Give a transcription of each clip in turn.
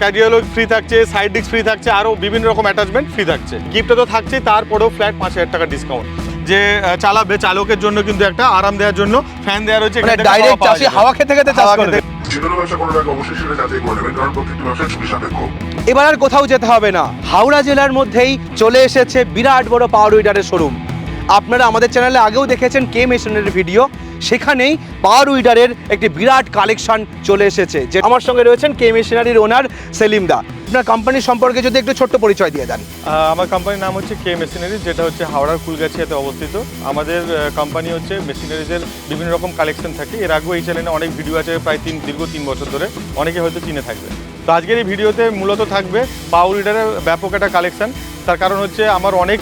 Casual free থাকছে side disc free থাকছে আরও বিভিন্ন রকম অ্যাটাচমেন্ট ফ্রি থাকছে। গিফটে তো থাকছে তারপরেও ফ্ল্যাট পাঁচ হাজার টাকা ডিসকাউন্ট যে চালাবে চালকের জন্য কিন্তু একটা আরাম দেওয়ার জন্য ফ্যান দেওয়া রয়েছে মানে ডাইরেক্ট হাওয়া চাষি হাওয়া খেতে খেতে চাষ করবে। এবার আর কোথাও যেতে হবে না। হাওড়া জেলার মধ্যেই চলে এসেছে বিরাট বড় পাওয়ার উইডারের শোরুম আপনারা আমাদের চ্যানেলে আগেও দেখেছেন কে মেশিনের ভিডিও সেখানেই পাওয়ার উইডারের একটি বিরাট কালেকশন চলে এসেছে, যে আমার সঙ্গে রয়েছেন কে মেশিনারির ওনার সেলিম দা। আপনার কোম্পানির সম্পর্কে যদি একটু ছোট্ট পরিচয় দিয়ে দেন। আমার কোম্পানির নাম হচ্ছে কে মেশিনারি যেটা হচ্ছে হাওড়ার কুলগাছিয়াতে অবস্থিত। আমাদের কোম্পানি হচ্ছে মেশিনারিজের বিভিন্ন রকম কালেকশন থাকে। এর আগেও এই চ্যানেলে অনেক ভিডিও আছে, প্রায় তিন, দীর্ঘ তিন বছর ধরে। অনেকে হয়তো চিনে থাকবে। তো আজকের এই ভিডিওতে মূলত থাকবে পাওয়ার উইডারের ব্যাপক একটা কালেকশন তার কারণ হচ্ছে আমার অনেক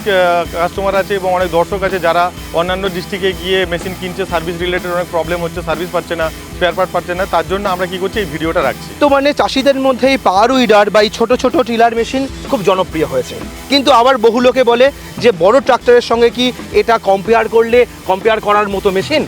কাস্টমার আছে এবং অনেক দর্শক আছে যারা অন্যান্য ডিস্ট্রিক্টে গিয়ে মেশিন কিনছে সার্ভিস রিলেটেড অনেক প্রবলেম হচ্ছে সার্ভিস পাচ্ছে না স্পেয়ার পার্ট পাচ্ছে না, তার জন্য আমরা কি করছি, এই ভিডিওটা রাখছি। তো মানে চাষিদের মধ্যে এই পাওয়ার উইডার বা এই ছোটো ছোটো টিলার মেশিন খুব জনপ্রিয় হয়েছে। কিন্তু আবার বহু লোকে বলে যে বড় ট্রাক্টরের সঙ্গে কি এটা কম্পেয়ার করলে কম্পেয়ার করার মতো মেশিন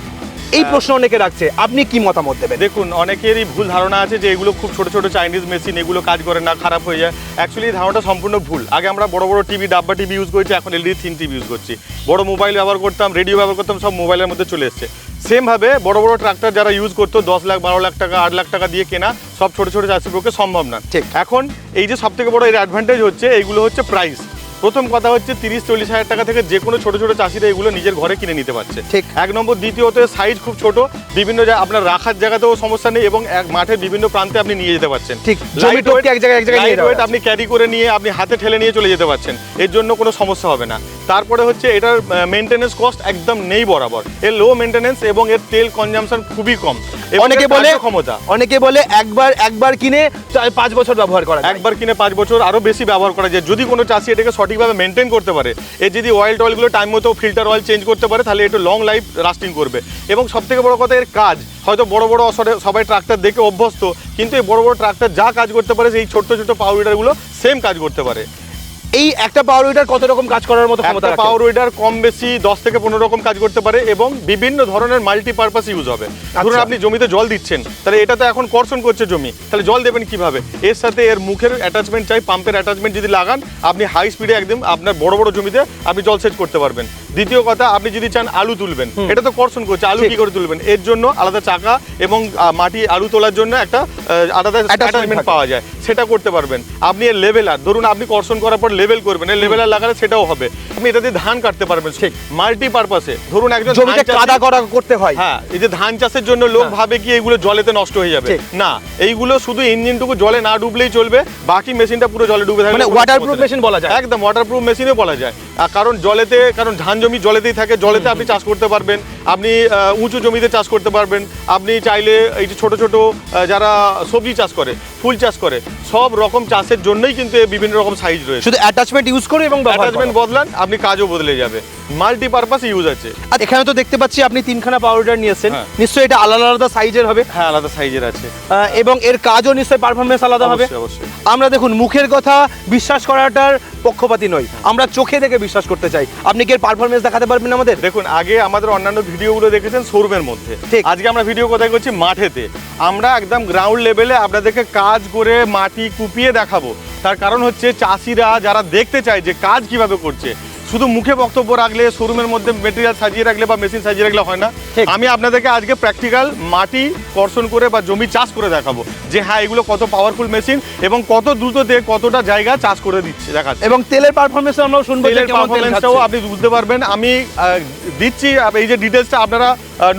এই প্রশ্ন অনেকে রাখছে আপনি কি মতামত দেবেন? দেখুন অনেকেরই ভুল ধারণা আছে যে এগুলো খুব ছোট ছোট চাইনিজ মেশিন এগুলো কাজ করে না খারাপ হয়ে যায়। অ্যাকচুয়ালি এই ধারণাটা সম্পূর্ণ ভুল। আগে আমরা বড় বড় টিভি ডাব্বা টিভি ইউজ করছি এখন এলইডি থিন টিভি ইউজ করছি। বড় মোবাইল ব্যবহার করতাম রেডিও ব্যবহার করতাম সব মোবাইলের মধ্যে চলে এসছে। সেমভাবে বড় বড় ট্রাক্টর যারা ইউজ করতো দশ লাখ বারো লাখ টাকা আট লাখ টাকা দিয়ে কেনা সব ছোট ছোট চাষির পক্ষে সম্ভব না। ঠিক। এখন এই যে সব থেকে বড় এর অ্যাডভান্টেজ হচ্ছে এইগুলো হচ্ছে প্রাইস প্রথম কথা হচ্ছে তিরিশ চল্লিশ হাজার টাকা থেকে যে কোনো ছোট ছোট চাষিরা এগুলো নিজের ঘরে কিনে নিতে পারছে। ঠিক। এক নম্বর দ্বিতীয়ত সাইজ খুব ছোট বিভিন্ন আপনার রাখার জায়গাতেও সমস্যা নেই এবং এক মাঠের বিভিন্ন প্রান্তে আপনি নিয়ে যেতে পারছেন। ঠিক, লাইট ওয়েট এক জায়গায় এক জায়গায় আপনি ক্যারি করে নিয়ে আপনি হাতে ঠেলে নিয়ে চলে যেতে পারছেন। এর জন্য কোনো সমস্যা হবে না। তারপরে হচ্ছে এটার মেনটেনেন্স কস্ট একদম নেই বরাবর। এর লো মেনটেনেন্স এবং এর তেল কনজামশন খুবই কম। অনেকে বলে ক্ষমতা অনেকে বলে একবার একবার কিনে পাঁচ বছর ব্যবহার করা একবার কিনে পাঁচ বছর আরও বেশি ব্যবহার করা যায়। যদি কোনো চাষি এটাকে সঠিকভাবে মেনটেন করতে পারে এর যদি অয়েল টয়েলগুলো টাইম মতো ফিল্টার অয়েল চেঞ্জ করতে পারে তাহলে একটু লং লাইফ লাস্টিং করবে। এবং সব থেকে বড় কথা এর কাজ। হয়তো বড় বড় অসরে সবাই ট্রাক্টর দেখে অভ্যস্ত কিন্তু এই বড় বড় ট্রাক্টর যা কাজ করতে পারে সেই ছোট্ট ছোট পাওয়ার উইডারগুলো সেম কাজ করতে পারে। এই একটা পাওয়ার উইডার কত রকম কাজ করার মতো ক্ষমতা একটা পাওয়ার উইডার কম বেশি দশ থেকে পনেরো রকম কাজ করতে পারে এবং বিভিন্ন ধরনের মাল্টিপারপাস ইউজ হবে। ধরুন আচ্ছা। আপনি জমিতে জল দিচ্ছেন তাহলে এটা তো এখন কর্ষণ করছে জমি তাহলে জল দেবেন কীভাবে? এর সাথে এর মুখের অ্যাটাচমেন্ট চাই পাম্পের অ্যাটাচমেন্ট যদি লাগান আপনি হাই স্পিডে একদম আপনার বড় বড় জমিতে আপনি জল সেচ করতে পারবেন। দ্বিতীয় কথা আপনি যদি চান আলু তুলবেন এটা তো কর্ষণ করছে আলু কি করে তুলবেন? এর জন্য আলাদা চাকা এবং মাটি আলু তোলার জন্য একটা আলাদা অ্যাটাচমেন্ট পাওয়া যায় সেটা করতে পারবেন। আপনি এর লেভেলার ধরুন আপনি কর্ষণ করার পর লেভেল করবেন এর লেভেলার লাগালে সেটাও হবে। আপনি এটা দিয়ে ধান কাটতে পারবেন ঠিক মাল্টি পারপাসে ধরুন একজন জমিতে কাদা করা করতে হয়। হ্যাঁ এই যে ধান চাষের জন্য লোক হ্যাঁ। ভাবে কি এগুলো জলেতে নষ্ট হয়ে যাবে? না এইগুলো শুধু ইঞ্জিনটুকু জলে না ডুবলেই চলবে বাকি মেশিনটা পুরো জলে ডুবে থাকবে। মানে নেই। machine বলা যায়। একদম ওয়াটারপ্রুফ মেশিনও বলা যায়। কারণ জলেতে কারণ ধান জমি জলেতেই থাকে জলেতে আপনি চাষ করতে পারবেন। আপনি উঁচু জমিতে চাষ করতে পারবেন। আপনি চাইলে এই যে ছোট ছোট যারা সবজি চাষ করে ফুল চাষ করে। সব রকম চাষের জন্যই কিন্তু বিভিন্ন রকম সাইজ রয়েছে। শুধু অ্যাটাচমেন্ট ইউজ করে এবং অ্যাটাচমেন্ট। বদলান আপনি কাজও বদলে যাবে। মাল্টিপারপাস ইউজ আছে। আর এখানে তো দেখতে পাচ্ছি আপনি তিনখানা পাউডার নিয়েছেন। হ্যাঁ। নিশ্চয়ই এটা আলাদা আলাদা সাইজের হবে। হ্যাঁ আলাদা সাইজের আছে। এবং এর কাজও নিশ্চয়ই পারফরমেন্স আলাদা হবে। আমরা দেখুন মুখের কথা বিশ্বাস করাটার পক্ষপাতি নই। আমরা চোখে দেখে বিশ্বাস করতে চাই। আপনি কি এর পারফরমেন্স দেখাতে পারবেন আমাদের? দেখুন আগে আমাদের অন্যান্য ভিডিওগুলো দেখেছেন শোরুমের মধ্যে। ঠিক। আজকে আমরা ভিডিও কোথায় করছি? মাঠেতে। আমরা একদম গ্রাউন্ড লেভেলে আপনাদেরকে কাজ করে মাটি কুপিয়ে দেখাবো। তার কারণ হচ্ছে চাষিরা যারা দেখতে চায় যে কাজ কীভাবে করছে শুধু মুখে বক্তব্য রাখলে শোরুমের মধ্যে মেটেরিয়াল সাজিয়ে রাখলে বা মেশিন সাজিয়ে রাখলে হয় না। আমি আপনাদেরকে আজকে প্র্যাকটিক্যাল মাটি কর্ষণ করে বা জমি চাষ করে দেখাবো যে হ্যাঁ এগুলো কত পাওয়ারফুল মেশিন এবং কত দ্রুততে কতটা জায়গা চাষ করে দিচ্ছে দেখাচ্ছে। এবং তেলের পারফরমেন্স আমরাও শুনব তেলের পারফরমেন্সটাও আপনি বুঝতে পারবেন। আমি দিচ্ছি এই যে ডিটেলসটা আপনারা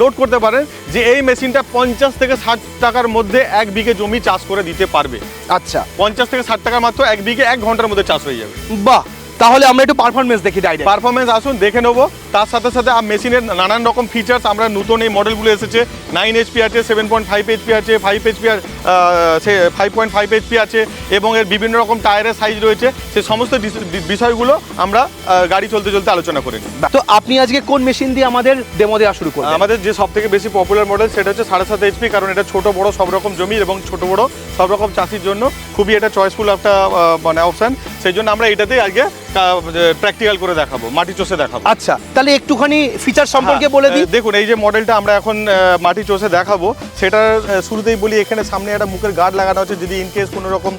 নোট করতে পারেন যে এই মেশিনটা পঞ্চাশ থেকে ষাট টাকার মধ্যে এক বিঘে জমি চাষ করে দিতে পারবে। আচ্ছা। পঞ্চাশ থেকে ষাট টাকা মাত্র এক বিঘে এক ঘণ্টার মধ্যে চাষ হয়ে যাবে। বাহ! তাহলে আমরা একটু পারফরমেন্স দেখি ডাইরেক্ট পারফরমেন্স আসুন দেখে নেব। তার সাথে সাথে আর মেশিনের নানান রকম ফিচার্স আমরা নতুন এই মডেলগুলো এসেছে। নাইন এইচপি আছে সেভেন পয়েন্ট ফাইভ এইচপি আছে ফাইভ এইচপি সে ফাইভ পয়েন্ট ফাইভ এইচপি আছে এবং এর বিভিন্ন রকম টায়ারের সাইজ রয়েছে। সে সমস্ত বিষয়গুলো আমরা গাড়ি চলতে চলতে আলোচনা করে নিই। তো আপনি আজকে কোন মেশিন দিয়ে আমাদের ডেমো দেওয়া শুরু করবেন আমাদের যে সব থেকে বেশি পপুলার মডেল সেটা হচ্ছে সাড়ে সাত এইচপি কারণ এটা ছোট বড় সব রকম জমি এবং ছোট বড় সব রকম চাষির জন্য। খুবই এটা চয়েসফুল একটা মানে অপশান সেই জন্য আমরা এটাতেই আজকে প্র্যাকটিক্যাল করে দেখাবো মাটি চষে দেখাবো। আচ্ছা তাহলে একটুখানি ফিচার সম্পর্কে হ্যাঁ, বলে দিই। দেখুন এই যে মডেলটা আমরা এখন মাটি চষে দেখাবো সেটার শুরুতেই বলি এখানে সামনে একটা মুখের গার্ড লাগানো আছে যদি ইন কেস কোনো রকম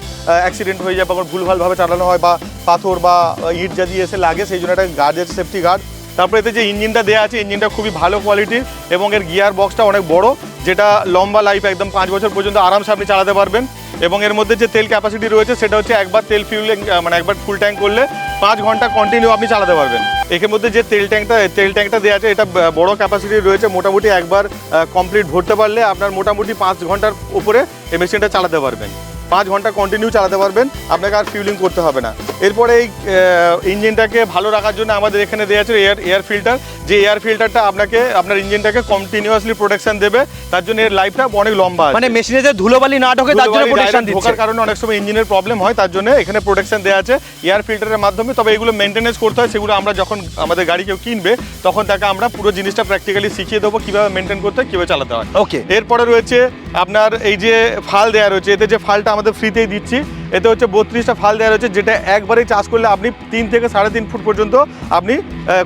অ্যাক্সিডেন্ট হয়ে যায় বা কোনো ভুলভালভাবে চালানো হয় বা পাথর বা ইট যদি এসে লাগে সেই জন্য একটা গার্ড আছে সেফটি গার্ড তারপরে এতে যে ইঞ্জিনটা দেওয়া আছে ইঞ্জিনটা খুবই ভালো কোয়ালিটির এবং এর গিয়ার বক্সটা অনেক বড় যেটা লম্বা লাইফ একদম পাঁচ বছর পর্যন্ত আরামসে আপনি চালাতে পারবেন। এবং এর মধ্যে যে তেল ক্যাপাসিটি রয়েছে, সেটা হচ্ছে একবার তেল ফিউলিং মানে একবার ফুল ট্যাঙ্ক করলে পাঁচ ঘণ্টা কন্টিনিউ আপনি চালাতে পারবেন। এর মধ্যে যে তেল ট্যাঙ্কটা তেল ট্যাঙ্কটা দেওয়া আছে, এটা বড়ো ক্যাপাসিটি রয়েছে, মোটামুটি একবার কমপ্লিট ভরতে পারলে আপনার মোটামুটি পাঁচ ঘণ্টার উপরে এই মেশিনটা চালাতে পারবেন। পাঁচ ঘণ্টা কন্টিনিউ চালাতে পারবেন আপনাকে আর ফিউলিং করতে হবে না। এরপরে এই ইঞ্জিনটাকে ভালো রাখার জন্য আমাদের এখানে দেওয়া আছে এয়ার এয়ার ফিল্টার যে এয়ার ফিল্টারটা আপনাকে আপনার ইঞ্জিনটাকে কন্টিনিউয়াসলি প্রোটেকশন দেবে তার জন্য এর লাইফটা অনেক লম্বা মানে মেশিনে যে ধুলোবালি না ঢোকে তার জন্য প্রোটেকশন দিচ্ছে ঢোকার কারণে অনেক সময় ইঞ্জিনের প্রবলেম হয় তার জন্য এখানে প্রোটেকশন দেওয়া আছে এয়ার ফিল্টারের মাধ্যমে। তবে এগুলো মেনটেনেন্স করতে হয় সেগুলো আমরা যখন আমাদের গাড়ি কেউ কিনবে তখন তাকে আমরা পুরো জিনিসটা প্র্যাকটিক্যালি শিখিয়ে দেবো কীভাবে মেনটেন করতে হয় কীভাবে চালাতে হয়। ওকে এরপরে রয়েছে আপনার এই যে ফাল দেওয়া রয়েছে এতে যে ফালটা আমাদের ফ্রিতেই দিচ্ছি। এতে হচ্ছে বত্রিশটা ফাল দেওয়া রয়েছে যেটা একবারেই চাষ করলে আপনি তিন থেকে সাড়ে তিন ফুট পর্যন্ত আপনি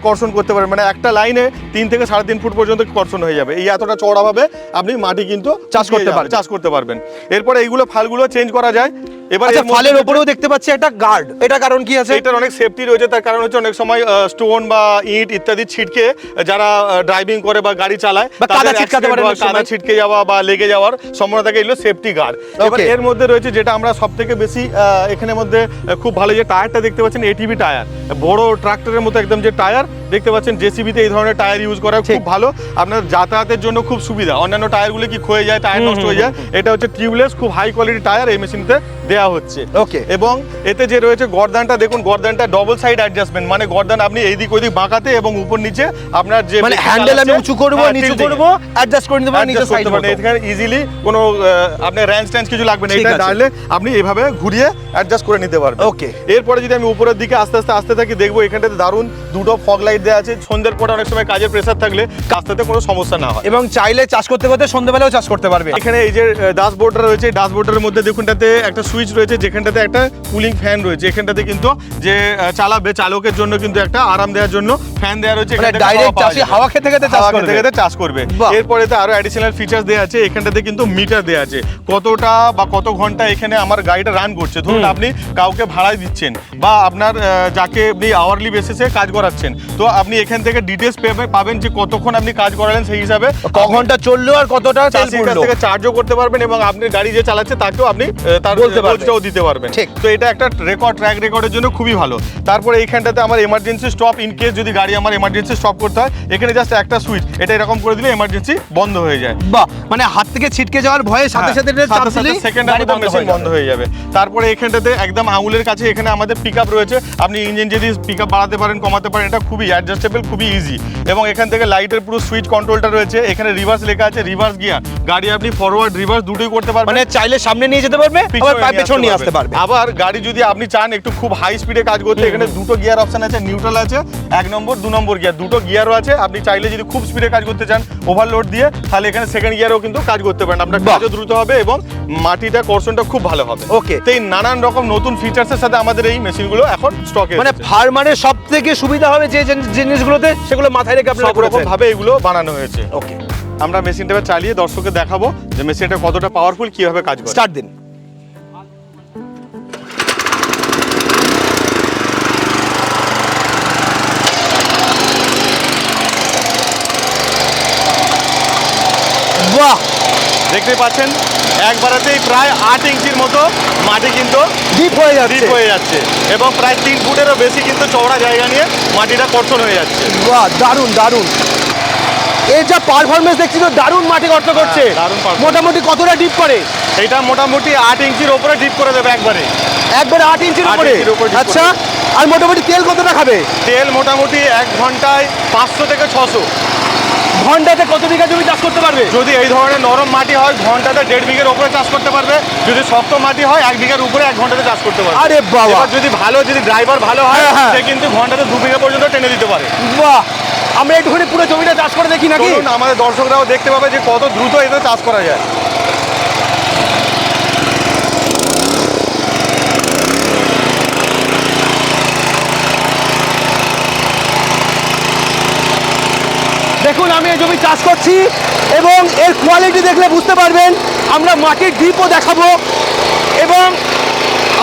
কর্ষণ করতে পারেন মানে একটা লাইনে তিন থেকে সাড়ে তিন ফুট পর্যন্ত কর্ষণ হয়ে যাবে। এই এতটা চড়াভাবে আপনি মাটি কিন্তু চাষ করতে পারবেন। চাষ করতে পারবেন। এরপরে এইগুলো ফালগুলো চেঞ্জ করা যায়। এবার আচ্ছা ফালের ওপরেও দেখতে পাচ্ছি একটা গার্ড এটা কারণ কি আছে? এটার অনেক সেফটি রয়েছে। তার কারণ হচ্ছে অনেক সময় স্টোন বা ইট ইত্যাদি ছিটকে যারা ড্রাইভিং করে বা গাড়ি চালায় কাদা ছিটকাতে পারে কাদা ছিটকে যাওয়া বা লেগে যাওয়ার সম্ভাবনা থাকে। এগুলো সেফটি গার্ড এবার এর মধ্যে রয়েছে যেটা আমরা সব থেকে বেশি আহ, এখানে মধ্যে খুব ভালো যে টায়ারটা দেখতে পাচ্ছেন এটিভি টায়ার। বড় ট্রাক্টরের মতো একদম যে টায়ার দেখতে পাচ্ছেন জেসিবিতে এই ধরনের টায়ার ইউজ করা খুব ভালো। আপনার যাতায়াতের জন্য খুব সুবিধা। অন্যান্য টায়ারগুলো কি ক্ষয়ে যায় টায়ার নষ্ট হয়ে যায় এটা হচ্ছে টিউবলেস খুব হাই কোয়ালিটি টায়ার এই মেশিনতে দেওয়া হচ্ছে। Okay. এবং এতে যে রয়েছে গর্দানটা দেখুন গর্দানটা ডবল সাইড অ্যাডজাস্টমেন্ট মানে গর্দান আপনি এইদিক ওইদিক বাঁকাতে এবং উপর নিচে আপনার যে মানে হ্যান্ডেল আমি উঁচু করব হ্যাঁ, নিচু করব অ্যাডজাস্ট করে নিতে পারব নিচে সাইড পারেন এখানে ইজিলি কোনো আহ, আপনার র্যাঞ্চ ট্যাঞ্চ কিছু লাগবে না। এটা। ডাললে আপনি এভাবে ঘুরিয়ে অ্যাডজাস্ট করে নিতে পারবেন। ওকে এরপরে যদি আমি উপরের দিকে আস্তে আস্তে আস্তে থাকি দেখব এখানটাতে দারুণ দুটো ফগ লাইট দেওয়া আছে সন্ধ্যের পরে অনেক সময় কাজের প্রেসার থাকলে কাজটাতে কোনো সমস্যা না হয়। এবং চাইলে চাষ করতে করতে সন্ধ্যেবেলাও চাষ করতে পারবে। এখানে এই যে ড্যাশবোর্ডটা রয়েছে ড্যাশবোর্ডের মধ্যে দেখুনটাতে একটা সুইচ রয়েছে যেখানটাতে একটা কুলিং ফ্যান রয়েছে। এখানটাতে কিন্তু যে চালাবে চালকের জন্য কিন্তু একটা আরাম দেওয়ার জন্য ফ্যান দেওয়া রয়েছে। মানে direct হাওয়া চাষি হাওয়া খেতে খেতে চাষ করবে। খেতে চাষ করবে। এরপরে তো আরও অ্যাডিশনাল ফিচার্স দেওয়া আছে। এখানটাতে কিন্তু মিটার দেওয়া আছে। কতটা বা কত ঘণ্টা এখানে আমার গাড়িটা রান করছে? ধরুন আপনি কাউকে ভাড়ায় দিচ্ছেন বা আপনার যাকে আপনি আওয়ারলি বেসিসে কাজ করাচ্ছেন। তো আপনি এখান থেকে ডিটেলস পাবেন যে কতক্ষণ আপনি কাজ করালেন সেই হিসাবে। ক ঘণ্টা চলল আর কতটা তেল পড়ল? থেকে চার্জও করতে পারবেন এবং আপনি গাড়ি যে চালাচ্ছে তাকেও আপনি তার বলতে পারবেন। দিতে পারবেন। ঠিক। তো এটা একটা রেকর্ড ট্র্যাক রেকর্ডের জন্য খুবই ভালো। তারপরে এইখানটাতে আমার এমার্জেন্সি স্টপ ইন কেস যদি গাড়ি আমার এমার্জেন্সি স্টপ করতে হয় এখানে জাস্ট একটা সুইচ এটা এরকম করে দিলে এমার্জেন্সি বন্ধ হয়ে যায়। বাহ মানে হাত থেকে ছিটকে যাওয়ার ভয়ে সাথে সাথে এটা চাপ দিলেই সেকেন্ড মেশিন হয়ে বন্ধ হয়ে যাবে। তারপরে এখানটাতে একদম আঙুলের কাছে এখানে আমাদের পিক রয়েছে। আপনি ইঞ্জিন যদি পিক বাড়াতে পারেন কমাতে পারেন এটা খুবই অ্যাডজাস্টেবল খুবই ইজি এবং এখান থেকে লাইটের পুরো সুইচ কন্ট্রোলটা রয়েছে। এখানে রিভার্স লেখা আছে রিভার্স গিয়ার গাড়ি আপনি ফরওয়ার্ড রিভার্স দুটোই করতে পারবেন। মানে চাইলে সামনে নিয়ে যেতে পারবে আবার পেছন নিয়ে আসতে পারবে। আবার গাড়ি যদি আপনি চান একটু খুব হাই স্পিডে কাজ করতে এখানে দুটো গিয়ার অপশন আছে নিউট্রাল আছে এক নম্বর দু নম্বর গিয়ার দুটো গিয়ারও আছে আপনি চাইলে যদি খুব স্পিডে কাজ করতে চান ওভারলোড দিয়ে তাহলে এখানে সেকেন্ড গিয়ারও কিন্তু কাজ করতে পারেন। আপনার। কাজও দ্রুত হবে এবং মাটিটা কর্ষণটা খুব ভালো হবে। ওকে। তো এই নানান রকম নতুন ফিচার্সের সাথে আমাদের এই মেশিনগুলো এখন স্টকে মানে ফার্মারের সব থেকে সুবিধা হবে যে জিনিসগুলোতে সেগুলো মাথায় রেখে আপনারা সব রকম ভাবে এগুলো বানানো হয়েছে। ওকে। আমরা মেশিনটা এবার চালিয়ে দর্শককে দেখাবো যে মেশিনটা কতটা পাওয়ারফুল কীভাবে কাজ করে। স্টার্ট দিন। বাহ! দেখতেই পাচ্ছেন? একবারেতেই প্রায় আট ইঞ্চির মতো মাটি কিন্তু ডিপ হয়ে যাচ্ছে। ডিপ হয়ে যাচ্ছে। এবং প্রায় তিন ফুটেরও বেশি কিন্তু চওড়া জায়গা নিয়ে মাটিটা কর্ষণ হয়ে যাচ্ছে। বাহ দারুণ দারুণ। এর যা পারফরমেন্স দেখছি তো দারুণ মাটি গর্ত করছে। হ্যাঁ, দারুণ মোটামুটি কতটা ডিপ করে? এটা মোটামুটি আট ইঞ্চির ওপরে ডিপ করে দেবে একবারে। একবারে আট ইঞ্চির উপরে? আচ্ছা আর মোটামুটি তেল কতটা খাবে? তেল মোটামুটি এক ঘন্টায় পাঁচশো থেকে ছশো। ঘন্টাতে কত বিঘা জমি চাষ করতে পারবে? যদি এই ধরনের নরম মাটি হয় ঘন্টাতে দেড় বিঘের উপরে চাষ করতে পারবে। যদি শক্ত মাটি হয় এক বিঘার উপরে এক ঘন্টাতে চাষ করতে পারবে। আরে বাবা। যদি ভালো যদি ড্রাইভার ভালো হয় হ্যাঁ, হ্যাঁ। সে কিন্তু ঘন্টাতে দু বিঘা পর্যন্ত টেনে দিতে পারে। বাহ! আমরা একটুখানি পুরো জমিটা চাষ করে দেখি নাকি? আমাদের দর্শকরাও দেখতে পাবে যে কত দ্রুত এদের চাষ করা যায়। আছি এবং এর কোয়ালিটি দেখলে বুঝতে পারবেন, আমরা মাটির ডিপও দেখাবো এবং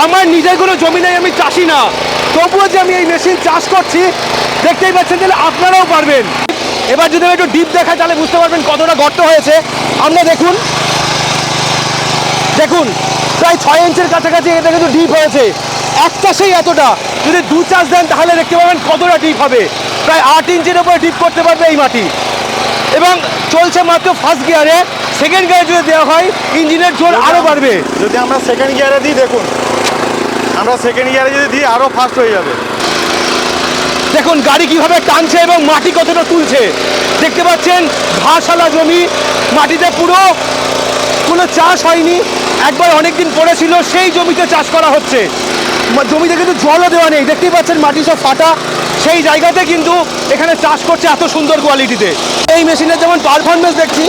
আমার নিজের কোনো জমি নেই, আমি চাষি না। তবুও যে আমি এই মেশিন চাষ করছি, দেখতেই পাচ্ছেন, তাহলে আপনারাও পারবেন। এবার যদি আমি একটু ডিপ দেখাই, তাহলে বুঝতে পারবেন কতটা গর্ত হয়েছে। আমরা দেখুন দেখুন, প্রায় ছয় ইঞ্চের কাছাকাছি এটা কিন্তু ডিপ হয়েছে। এক চাষেই এতটা। যদি দু চাষ দেন, তাহলে দেখতে পাবেন কতটা ডিপ হবে। প্রায় আট ইঞ্চের উপরে ডিপ করতে পারবে এই মাটি। এবং চলছে মাত্র ফার্স্ট গিয়ারে সেকেন্ড গিয়ারে যদি দেওয়া হয় ইঞ্জিনের জোর আরও বাড়বে। যদি আমরা সেকেন্ড গিয়ারে দিই দেখুন। আমরা সেকেন্ড গিয়ারে যদি দিই আরও ফাস্ট হয়ে যাবে। দেখুন গাড়ি কীভাবে টানছে এবং মাটি কতটা তুলছে। দেখতে পাচ্ছেন ঘাসালা জমি মাটিতে পুরো কোনো চাষ হয়নি। একবার অনেকদিন পড়েছিল সেই জমিতে চাষ করা হচ্ছে। জমিতে কিন্তু জলও দেওয়া নেই। দেখতেই পাচ্ছেন মাটি সব ফাটা। সেই জায়গাতে কিন্তু এখানে চাষ করছে এত সুন্দর কোয়ালিটিতে এই মেশিনের যেমন পারফরমেন্স দেখছি।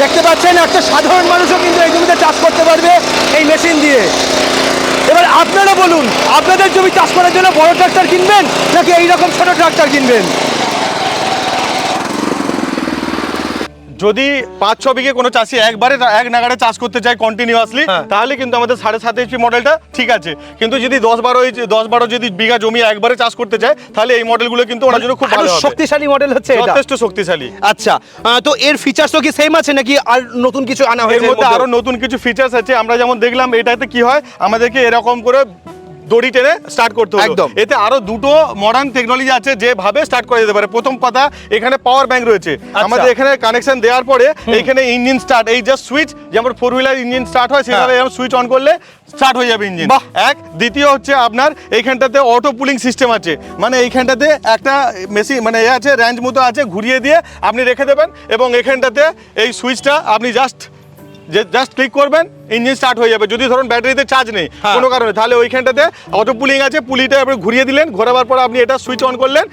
দেখতে পাচ্ছেন, একটা সাধারণ মানুষও কিন্তু এই জমিতে চাষ করতে পারবে এই মেশিন দিয়ে। এবার আপনারা বলুন, আপনাদের জমি চাষ করার জন্য বড় ট্রাক্টর কিনবেন নাকি এইরকম ছোট ট্রাক্টর কিনবেন? যদি পাঁচ ছ বিঘে কোনো চাষি একবারে এক নাগাড়ে চাষ করতে চায় কন্টিনিউয়াসলি। তাহলে কিন্তু আমাদের সাড়ে সাত এইচপি মডেলটা ঠিক আছে। কিন্তু যদি দশ বারো ইঞ্চি- দশ বারো যদি বিঘা জমি একবারে চাষ করতে চায় তাহলে এই মডেলগুলো কিন্তু ওনার জন্য খুব ভালো শক্তিশালী মডেল হচ্ছে যথেষ্ট শক্তিশালী। আচ্ছা তো এর ফিচার্সও কি সেম আছে নাকি আর নতুন কিছু আনা হয়েছে আরও নতুন কিছু ফিচার্স আছে। আমরা যেমন দেখলাম এটাতে কি হয় আমাদেরকে এরকম করে দড়ি টেনে স্টার্ট করতে হবে একদম। এতে আরও দুটো মডার্ন টেকনোলজি আছে যেভাবে স্টার্ট করা যেতে পারে। প্রথম পাতা এখানে পাওয়ার ব্যাংক রয়েছে। আচ্ছা। আমাদের এখানে কানেকশন দেওয়ার পরে এইখানে ইঞ্জিন স্টার্ট এই জাস্ট সুইচ যেমন ফোর হুইলার ইঞ্জিন স্টার্ট হয় সেভাবে সুইচ অন করলে স্টার্ট হয়ে যাবে ইঞ্জিন এক দ্বিতীয় হচ্ছে আপনার এইখানটাতে অটো পুলিং সিস্টেম আছে। মানে এইখানটাতে একটা মেশিন মানে এ আছে র্যাঞ্চ মতো আছে ঘুরিয়ে দিয়ে আপনি রেখে দেবেন এবং এখানটাতে এই সুইচটা আপনি জাস্ট যে জাস্ট ক্লিক করবেন ইঞ্জিন স্টার্ট হয়ে যাবে যদি ধরুন ব্যাটারিতে চার্জ নেই হ্যাঁ। কোনো কারণে তাহলে ওইখানটাতে অটো পুলিং আছে পুলিটা আপনি ঘুরিয়ে দিলেন ঘোরাবার পর আপনি এটা সুইচ অন করলেন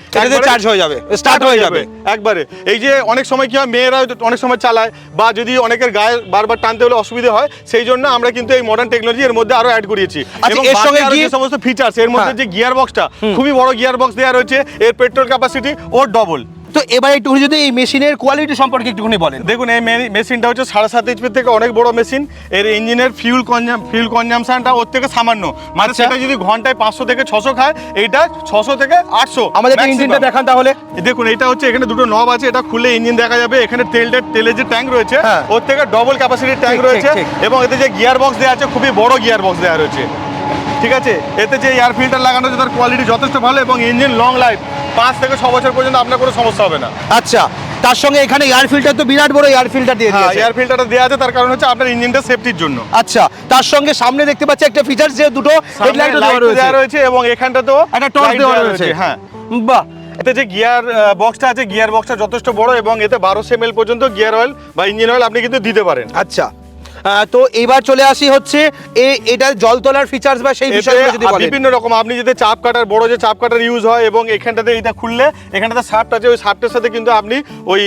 চার্জ হয়ে যাবে, স্টার্ট হয়ে যাবে। একবারে এই যে অনেক সময় কি হয় মেয়েরা অনেক সময় চালায় বা যদি অনেকের গায়ে বারবার টানতে হলে অসুবিধা হয় সেই জন্য আমরা কিন্তু এই মডার্ন টেকনোলজি এর মধ্যে আরও অ্যাড করিয়েছি আচ্ছা, এবং এর সঙ্গে যে সমস্ত ফিচার্স এর মধ্যে হ্যাঁ। যে গিয়ার বক্সটা খুবই বড় গিয়ার বক্স দেওয়া রয়েছে এর পেট্রোল ক্যাপাসিটি ওর ডবল তো এবার একটু যদি এই মেশিনের কোয়ালিটি সম্পর্কে একটুখানি বলেন। দেখুন এই মেশিনটা হচ্ছে সাড়ে সাত এইচপি থেকে অনেক বড় মেশিন। এর ইঞ্জিনের ফিউল কনজাম ফিউল কনজামশনটা ওর থেকে সামান্য। মানে আচ্ছা। সেটা যদি ঘন্টায় পাঁচশো থেকে ছশো খায় এইটা ছশো থেকে আটশো আমাদের ইঞ্জিনটা দেখান তাহলে। দেখুন এটা হচ্ছে এখানে দুটো নব আছে এটা খুলে ইঞ্জিন দেখা যাবে। এখানে তেলটা তেলের যে ট্যাঙ্ক রয়েছে হ্যাঁ। ওর থেকে ডবল ক্যাপাসিটির ট্যাঙ্ক রয়েছে। এবং এতে যে গিয়ার বক্স দেওয়া আছে খুবই বড় গিয়ার বক্স দেওয়া রয়েছে। ঠিক আছে? এতে যে এয়ার ফিল্টার লাগানো আছে তার কোয়ালিটি যথেষ্ট ভালো এবং ইঞ্জিন লং লাইফ পাঁচ থেকে ছ বছর পর্যন্ত আপনার কোনো সমস্যা হবে না। আচ্ছা তার সঙ্গে এখানে এয়ার ফিল্টার তো বিরাট বড় এয়ার ফিল্টার দিয়ে হ্যাঁ দিয়েছে। এয়ার ফিল্টারটা দেওয়া আছে তার কারণ হচ্ছে আপনার ইঞ্জিনটা সেফটির জন্য। আচ্ছা তার সঙ্গে সামনে দেখতে পাচ্ছি একটা ফিচার যে দুটো হেডলাইটও দেওয়া রয়েছে। এবং এখানটাতেও একটা টর্চ দেওয়া রয়েছে। হ্যাঁ। বাহ। এতে যে গিয়ার বক্সটা আছে গিয়ার বক্সটা যথেষ্ট বড় এবং এতে বারোশো এম পর্যন্ত গিয়ার অয়েল বা ইঞ্জিন অয়েল আপনি কিন্তু দিতে পারেন। আচ্ছা তো এবার চলে আসি হচ্ছে এটা জল তোলার ফিচার্স বা সেই যদি বলেন। বিভিন্ন রকম আপনি যদি চাপ কাটার বড় যে চাপ কাটার ইউজ হয় এবং এখানটাতে এটা খুললে এখানটাতে শার্ট আছে ওই শার্টের সাথে কিন্তু আপনি ওই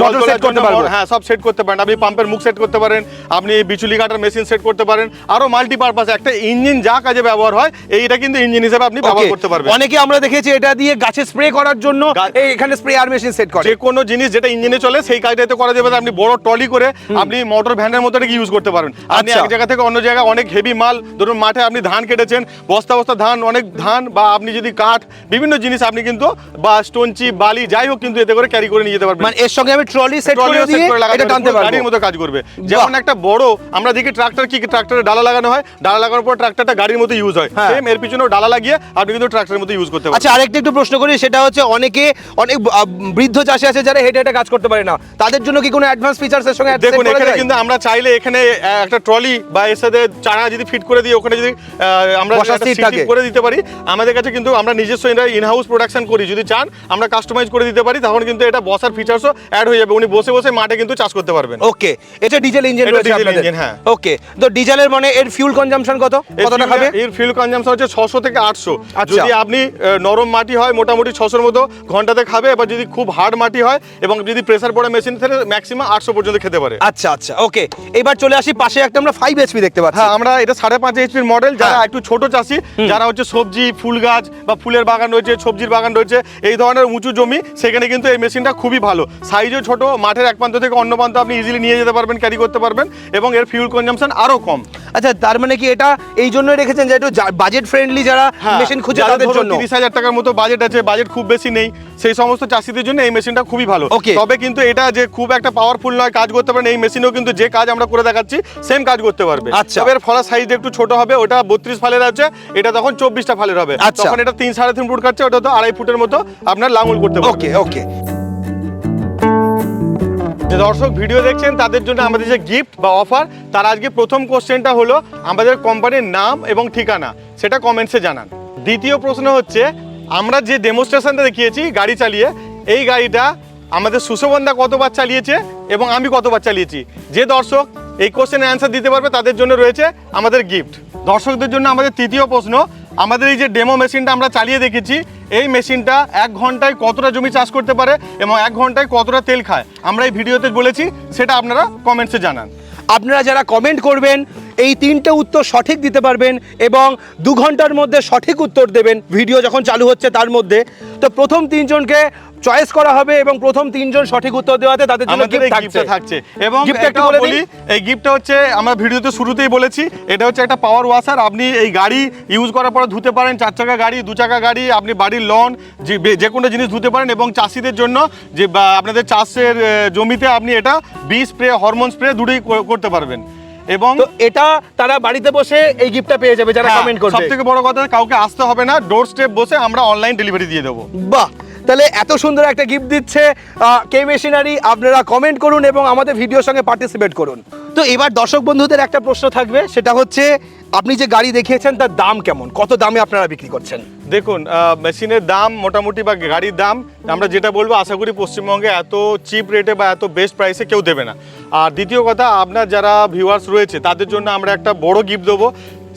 জল set করতে জন্য পারব। হ্যাঁ সব সেট করতে পারেন। আপনি পাম্পের মুখ সেট করতে পারেন আপনি বিচুলি কাটার মেশিন সেট করতে পারেন আরও মাল্টিপারপাস একটা ইঞ্জিন যা কাজে ব্যবহার হয় এইটা কিন্তু ইঞ্জিন হিসেবে আপনি ব্যবহার করতে পারবেন। অনেকে আমরা দেখেছি এটা দিয়ে গাছে স্প্রে করার জন্য এখানে স্প্রে আর মেশিন সেট করে। যে কোনো জিনিস যেটা ইঞ্জিনে চলে সেই কাজটাতে করা যাবে আপনি বড় ট্রলি করে আপনি মোটর ভ্যানের মতো এটাকে ইউজ করতে পারেন। আপনি আচ্ছা। এক জায়গা থেকে অন্য জায়গায় অনেক হেভি মাল ধরুন মাঠে আপনি ধান কেটেছেন বস্তা বস্তা ধান অনেক ধান বা আপনি যদি কাঠ বিভিন্ন জিনিস আপনি কিন্তু বা স্টোনচি বালি যাই হোক কিন্তু এতে করে ক্যারি করে নিয়ে যেতে পারবেন। মানে এর সঙ্গে আমি ট্রলি সেট করে দিয়ে এটা টানতে পারব। গাড়ির মতো কাজ করবে। যেমন একটা বড় আমরা দেখি ট্রাক্টর কি ট্রাক্টরে ডালা লাগানো হয় ডালা লাগানোর পর ট্রাক্টরটা গাড়ির মতো ইউজ হয়। হ্যাঁ। সেম এর পিছনেও ডালা লাগিয়ে আপনি কিন্তু ট্রাক্টরের মতো ইউজ করতে পারবেন। আচ্ছা আরেকটা একটু প্রশ্ন করি সেটা হচ্ছে অনেকে অনেক বৃদ্ধ চাষি আছে যারা হেঁটে হেঁটে কাজ করতে পারে না। তাদের জন্য কি কোনো অ্যাডভান্স ফিচার্স এর সঙ্গে দেখুন এখানে কিন্তু আমরা চাইলে এখানে আহ, একটা ট্রলি বা এর সাথে চারা যদি ফিট করে দিই ওখানে যদি আমরা থাকে। করে দিতে পারি আমাদের কাছে কিন্তু আমরা নিজস্ব ইন হাউস প্রোডাকশন করি। যদি চান আমরা কাস্টমাইজ করে দিতে পারি তখন কিন্তু এটা বসার ফিচার্সও অ্যাড হয়ে যাবে। উনি বসে বসে মাঠে কিন্তু চাষ করতে পারবেন। ওকে এটা ডিজেল ইঞ্জিন এটা রয়েছে আপনাদের? হ্যাঁ। ওকে তো ডিজেলের মানে এর ফিউল কনজাম্পশন কত? এর কতটা খাবে? এর ফিউল কনজামশন হচ্ছে ছশো থেকে আটশো। আচ্ছা। যদি আপনি নরম মাটি হয় মোটামুটি ছশোর মতো ঘন্টাতে খাবে এবার যদি খুব হার্ড মাটি হয় এবং যদি প্রেসার পড়ে মেশিন তাহলে ম্যাক্সিমাম আটশো পর্যন্ত খেতে পারে। আচ্ছা আচ্ছা ওকে এবার চলে আসি পাশে একটা আমরা ফাইভ এইচপি দেখতে পাচ্ছি। হ্যাঁ আমরা এটা সাড়ে পাঁচ এইচপির মডেল যারা হ্যাঁ। একটু ছোট চাষি যারা হচ্ছে সবজি ফুল গাছ বা ফুলের বাগান রয়েছে সবজির বাগান রয়েছে এই ধরনের উঁচু জমি সেখানে কিন্তু এই মেশিনটা খুবই ভালো। সাইজও ছোট মাঠের এক প্রান্ত থেকে অন্য প্রান্ত আপনি ইজিলি নিয়ে যেতে পারবেন ক্যারি করতে পারবেন এবং এর ফিউল কনজাম্পশন আরও কম। আচ্ছা তার মানে কি এটা এই জন্যই রেখেছেন যে একটু বাজেট ফ্রেন্ডলি যারা মেশিন খুঁজে হ্যাঁ, তাদের জন্য? তিরিশ হাজার টাকার মতো বাজেট আছে বাজেট খুব বেশি নেই সেই সমস্ত চাষিদের জন্য এই মেশিনটা খুবই ভালো. তবে কিন্তু এটা যে খুব একটা পাওয়ারফুল নয় কাজ করতে পারেন এই মেশিনেও কিন্তু যে কাজ আমরা করে দেখাচ্ছি সেম কাজ করতে পারবে আচ্ছা। এর ফলার সাইজ একটু ছোট হবে ওটা বত্রিশ ফালের আছে এটা তখন চব্বিশটা ফালের হবে আচ্ছা। তখন এটা তিন সাড়ে তিন ফুট কাটছে ওটা তো আড়াই ফুটের মতো আপনার লাঙল করতে পারবে ওকে ওকে যে দর্শক ভিডিও দেখছেন তাদের জন্য আমাদের যে গিফট বা অফার তার আজকে প্রথম কোশ্চেনটা হলো আমাদের কোম্পানির নাম এবং ঠিকানা সেটা কমেন্টসে জানান দ্বিতীয় প্রশ্ন হচ্ছে আমরা যে ডেমোস্ট্রেশনটা দেখিয়েছি, গাড়ি চালিয়ে, এই গাড়িটা আমাদের সুশোভনদা কতবার চালিয়েছে এবং আমি কতবার চালিয়েছি? যে দর্শক এই কোশ্চেনের অ্যান্সার দিতে পারবে, তাদের জন্য রয়েছে আমাদের গিফট দর্শকদের জন্য আমাদের তৃতীয় প্রশ্ন, আমাদের এই যে ডেমো মেশিনটা আমরা চালিয়ে দেখেছি, এই মেশিনটা এক ঘন্টায় কতটা জমি চাষ করতে পারে এবং এক ঘন্টায় কতটা তেল খায়? আমরা এই ভিডিওতে বলেছি, সেটা আপনারা কমেন্টসে জানান। আপনারা যারা কমেন্ট করবেন, এই তিনটে উত্তর সঠিক দিতে পারবেন এবং দু ঘণ্টার মধ্যে সঠিক উত্তর দেবেন। ভিডিও যখন চালু হচ্ছে তার মধ্যে। তো প্রথম তিনজনকে চয়েস করা হবে এবং প্রথম তিনজন সঠিক উত্তর দেওয়াতে তাদের জন্য এই থাকছে। গিফটটা থাকছে। এবং এটাও বলে। বলি এই গিফটটা হচ্ছে আমরা ভিডিওতে শুরুতেই বলেছি এটা হচ্ছে একটা পাওয়ার ওয়াশার আপনি এই গাড়ি ইউজ করার পরে ধুতে পারেন চার চাকা গাড়ি দু চাকা গাড়ি আপনি বাড়ির লন যে যে কোনো জিনিস ধুতে পারেন এবং চাষিদের জন্য যে আপনাদের চাষের জমিতে আপনি এটা বি স্প্রে হরমোন স্প্রে দুটোই করতে পারবেন। এবং এটা তারা বাড়িতে বসে এই গিফটটা পেয়ে যাবে যারা কমেন্ট সব করবে। থেকে বড় কথা কাউকে আসতে হবে না ডোর স্টেপ বসে আমরা অনলাইন ডেলিভারি দিয়ে দেবো। বাহ! তাহলে এত সুন্দর একটা গিফট দিচ্ছে কে মেশিনারি আপনারা কমেন্ট করুন এবং আমাদের ভিডিওর সঙ্গে পার্টিসিপেট করুন। তো এবার দর্শক বন্ধুদের একটা প্রশ্ন থাকবে, সেটা হচ্ছে, আপনি যে গাড়ি দেখিয়েছেন, তার দাম কেমন? কত দামে আপনারা বিক্রি করছেন? দেখুন মেশিনের দাম মোটামুটি বা গাড়ির দাম, আমরা যেটা বলব, আশা করি পশ্চিমবঙ্গে এত চিপ রেটে বা এত বেস্ট প্রাইসে কেউ দেবে না। আর দ্বিতীয় কথা, আপনার যারা ভিউয়ার্স রয়েছে, তাদের জন্য আমরা একটা বড় গিফট দেবো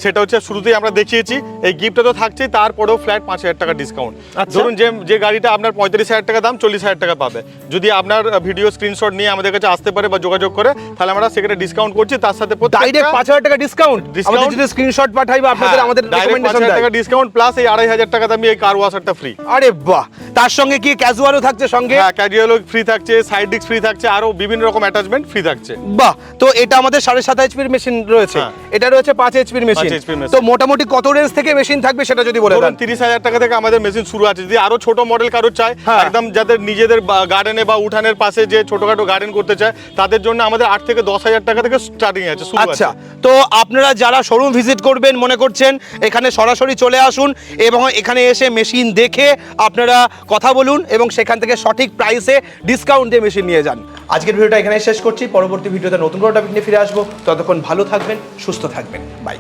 সেটা হচ্ছে শুরুতেই আমরা দেখিয়েছি এই গিফটটা তো থাকছেই তারপরেও ফ্ল্যাট পাঁচ হাজার টাকা ডিসকাউন্ট আচ্ছা। ধরুন যে যে গাড়িটা আপনার পঁয়ত্রিশ হাজার টাকা দাম চল্লিশ হাজার টাকা পাবে। যদি আপনার ভিডিও স্ক্রিনশট নিয়ে আমাদের কাছে আসতে পারে বা যোগাযোগ করে তাহলে আমরা সেখানে ডিসকাউন্ট করছি তার সাথে ডাইরেক্ট পাঁচ হাজার টাকা ডিসকাউন্ট? আমাদের যদি স্ক্রিনশট পাঠাই বা আপনাদের আমাদের রেকমেন্ডেশন হাজার টাকা ডিসকাউন্ট প্লাস এই আড়াই হাজার টাকা দামি এই কার ওয়াশারটা ফ্রি আরে বাহ! তার সঙ্গে কি ক্যাজুয়ালও থাকছে সঙ্গে? হ্যাঁ ক্যাজুয়াল ফ্রি থাকছে সাইড ডিস্ক ফ্রি থাকছে আরও বিভিন্ন রকম অ্যাটাচমেন্ট ফ্রি থাকছে। বাহ! তো এটা আমাদের সাড়ে সাত এইচপির মেশিন রয়েছে। হ্যাঁ। এটা রয়েছে পাঁচ এইচপির মেশিন 5 HP র machine। তো মোটামুটি কত রেঞ্জ থেকে মেশিন থাকবে সেটা যদি বলে দেন? ধরুন তিরিশ হাজার টাকা থেকে আমাদের মেশিন শুরু আছে। যদি আরও ছোট মডেল কারোর চায় হ্যাঁ। একদম যাদের নিজেদের গার্ডেনে বা উঠানের পাশে যে ছোটখাটো গার্ডেন করতে চায় তাদের জন্য আমাদের আট থেকে দশ হাজার টাকা থেকে স্টার্টিং আছে শুরু আছে। আচ্ছা তো আপনারা যারা শোরুম ভিজিট করবেন মনে করছেন এখানে সরাসরি চলে আসুন এবং এখানে এসে মেশিন দেখে আপনারা কথা বলুন এবং সেখান থেকে সঠিক প্রাইসে ডিসকাউন্ট দিয়ে মেশিন নিয়ে যান। আজকের ভিডিওটা এখানে শেষ করছি। পরবর্তী ভিডিওতে নতুন কোনো টপিক নিয়ে ফিরে আসব। ততক্ষণ ভালো থাকবেন সুস্থ থাকবেন। বাই